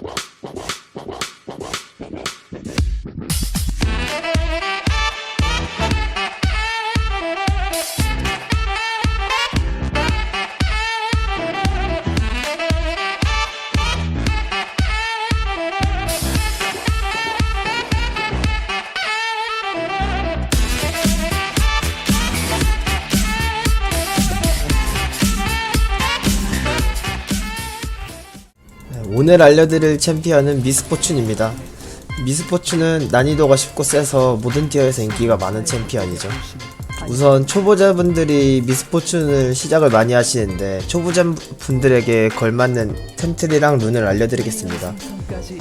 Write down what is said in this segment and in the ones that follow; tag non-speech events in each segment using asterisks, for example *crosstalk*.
Well, 오늘 알려드릴 챔피언은 미스포춘입니다. 미스포춘은 난이도가 쉽고 세서 모든 티어에서 인기가 많은 챔피언이죠. 우선 초보자분들이 미스포춘을 시작을 많이 하시는데 초보자분들에게 걸맞는 템트리랑 룬을 알려드리겠습니다.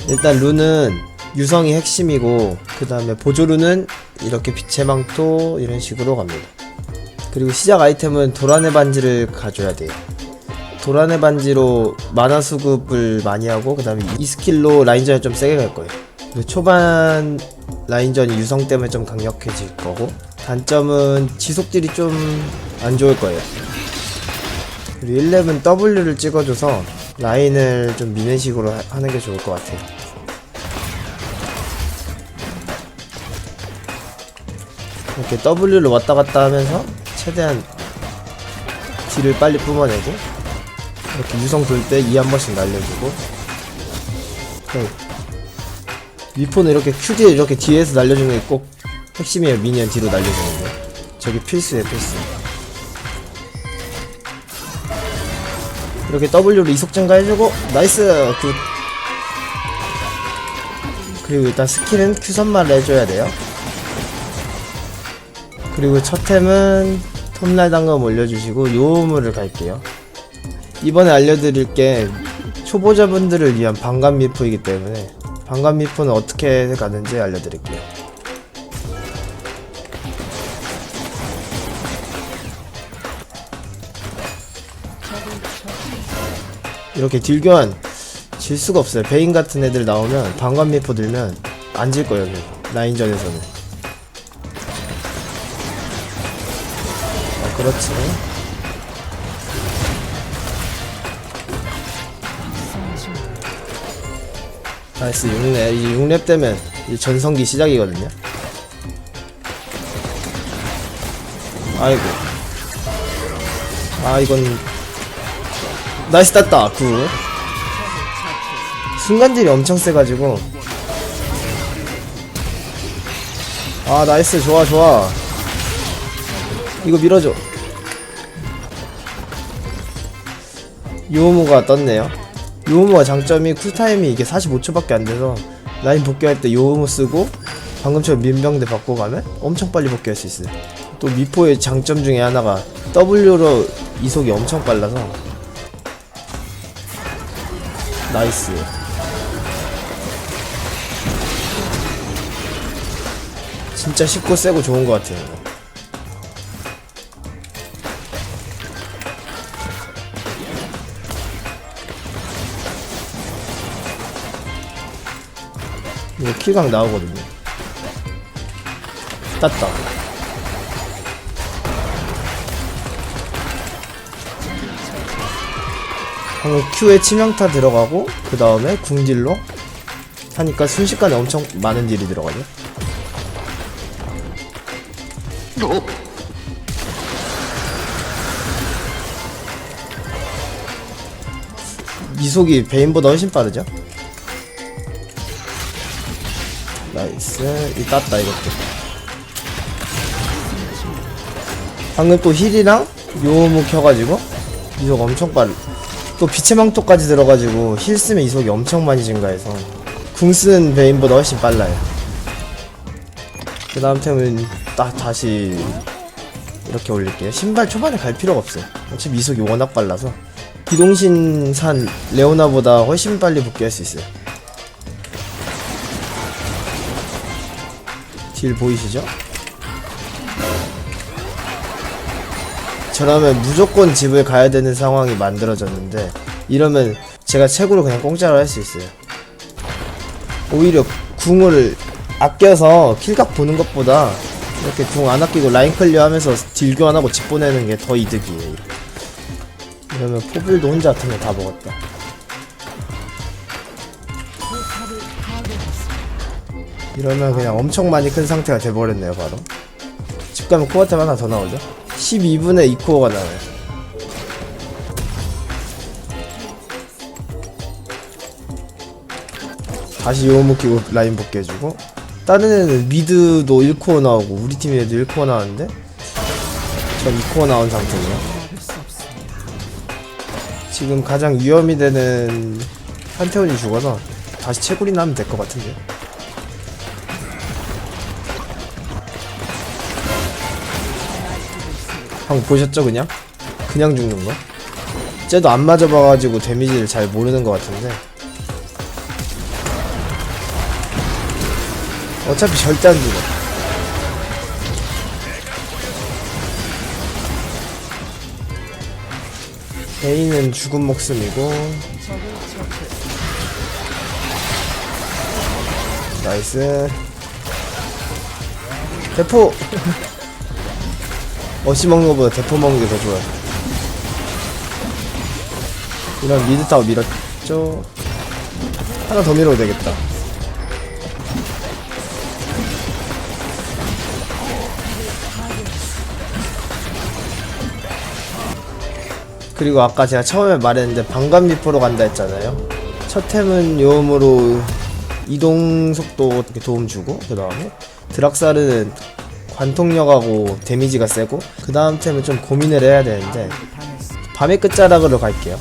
일단 룬은 유성이 핵심이고 그 다음에 보조룬은 이렇게 빛의 망토 이런 식으로 갑니다. 그리고 시작 아이템은 도란의 반지를 가져야 돼요. 도란의 반지로 만화 수급을 많이 하고 그 다음에 이 스킬로 라인전을 좀 세게 갈 거예요. 초반 라인전이 유성 때문에 좀 강력해질 거고 단점은 지속딜이 좀 안 좋을 거예요. 그리고 1렙은 W를 찍어줘서 라인을 좀 미는 식으로 하- 하는 게 좋을 것 같아요. 이렇게 W를 왔다 갔다 하면서 최대한 딜을 빨리 뿜어내고 이렇게 유성 돌때이한 번씩 날려주고. 네. 미포는 이렇게 큐디에 이렇게 뒤에서 날려주는 게 꼭 핵심이에요. 미니언 뒤로 날려주는 거 저게 필수예요 필수. 이렇게 W로 이속 증가해주고 나이스! 굿 그리고 일단 스킬은 Q선만 해줘야 돼요. 그리고 첫 템은 톱날 당금 올려주시고 요물을 갈게요 이번에 알려드릴 게 초보자분들을 위한 방감 미포이기 때문에 방감 미포는 어떻게 가는지 알려드릴게요. 이렇게 딜교환 질 수가 없어요. 베인 같은 애들 나오면 방감 미포 들면 안 질 거예요. 라인전에서는. 아, 그렇지. 나이스 6렙. 이 6렙 되면 이 전성기 시작이거든요. 아이고. 아 이건 나이스 땄다 굿 순간딜이 엄청 세가지고. 아 나이스. 좋아 좋아. 이거 밀어줘. 요모가 떴네요 요모가 장점이 쿨타임이 이게 45초밖에 안 돼서 라인 복귀할 때 요모 쓰고 방금처럼 민병대 받고 가면 엄청 빨리 복귀할 수 있어요. 또 미포의 장점 중에 하나가 W로 이속이 엄청 빨라서 나이스. 진짜 쉽고 세고 좋은 것 같아요. 이거. 킬각 나오거든요. 땄다. 방금 Q에 치명타 들어가고 그 다음에 궁딜로 하니까 순식간에 엄청 많은 딜이 들어가죠. 이속이 베인보다 훨씬 빠르죠? 나이스. 이 땄다 이것도. 방금 또 힐이랑 요무 켜가지고 이속 엄청 빠르 또 빛의 망토까지 들어가지고 힐 쓰면 이속이 엄청 많이 증가해서 궁 쓰는 베인보다 훨씬 빨라요. 그 다음 템은 딱 다시 이렇게 올릴게요. 신발 초반에 갈 필요가 없어요. 어차피 이속이 워낙 빨라서. 기동신산 레오나보다 훨씬 빨리 복귀할 수 있어요 딜 보이시죠? 저라면 무조건 집을 가야 되는 상황이 만들어졌는데 이러면 제가 채굴을 그냥 공짜로 할 수 있어요. 오히려 궁을 아껴서 킬각 보는 것보다 이렇게 궁 안 아끼고 라인 클리어 하면서 딜 교환하고 집 보내는 게 더 이득이에요. 이러면 포빌도 혼자 같으면 다 먹었다. 이러면 그냥 엄청 많이 큰 상태가 돼버렸네요 바로. 집 가면 코어템 하나 더 나오죠? 12분에 2코어가 나와요. 다시 요무 끼고 라인 복귀해주고. 다른 애는 미드도 1코어 나오고 우리 팀 애도 1코어 나왔는데? 전 2코어 나온 상태네요. 지금 가장 위험이 되는 한태원이 죽어서 다시 채굴이나 하면 될 것 같은데 방금 보셨죠 그냥? 그냥 죽는 거? 쟤도 안 맞아봐가지고 데미지를 잘 모르는 것 같은데. 어차피 절대 안 죽어. A는 죽은 목숨이고. 나이스. 대포 *laughs* 어시 먹는 것보다 대포 먹는 게 더 좋아요. 이런 미드 타워 밀었죠? 하나 더 밀어도 되겠다. 그리고 아까 제가 처음에 말했는데 방관 미포로 간다 했잖아요. 첫 템은 요음으로 이동 속도 이렇게 도움 주고 그 다음에 드락사르는 관통력하고 데미지가 세고 그 다음 템은 좀 고민을 해야 되는데 밤의 끝자락으로 갈게요.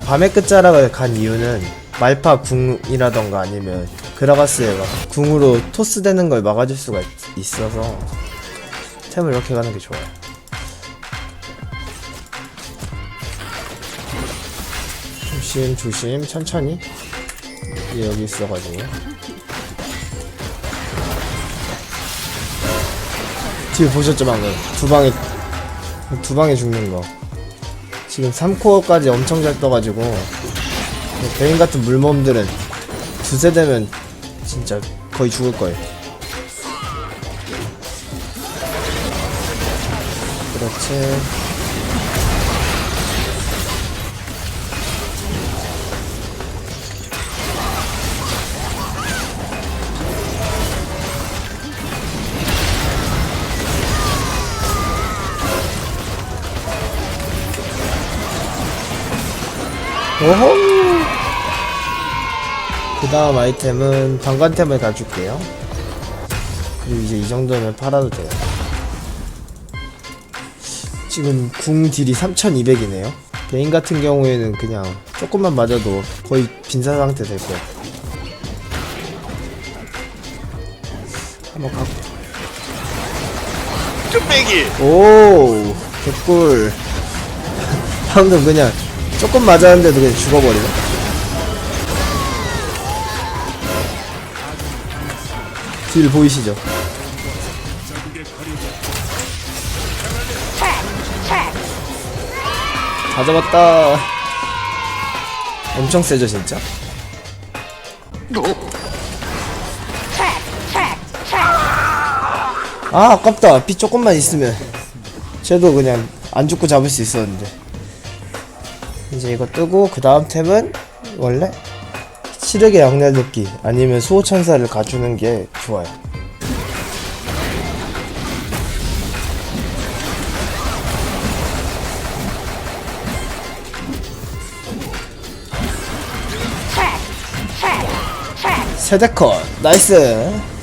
밤의 끝자락을 간 이유는 말파 궁이라던가 아니면 그라가스의 막 궁으로 토스되는 걸 막아줄 수가 있, 있어서 템을 이렇게 가는 게 좋아요. 조심 조심 천천히. 얘 여기 있어가지고 뒤에 보셨죠 방금? 두 방에 두 방에 죽는 거. 지금 3코어까지 엄청 잘 떠가지고 베인 같은 물몸들은 두세 대면 진짜 거의 죽을 거예요. 그렇지 그 다음 아이템은 방관템을 가줄게요. 그리고 이제 이 정도면 팔아도 돼요. 지금 궁 딜이 3200이네요. 개인 같은 경우에는 그냥 조금만 맞아도 거의 빈사 상태 될 거예요. 한번 가 뚝배기! 오 개꿀. *laughs* 방금 그냥 조금 맞았는데도 그냥 죽어버리네. 딜 보이시죠? 다 잡았다. 엄청 세죠 진짜? 아 아깝다. 피 조금만 있으면. 쟤도 그냥 안 죽고 잡을 수 있었는데 이제 이거 뜨고 그 다음 템은 원래 시력의 양날 돕기 아니면 수호천사를 가주는 게 좋아요. 세대컷 나이스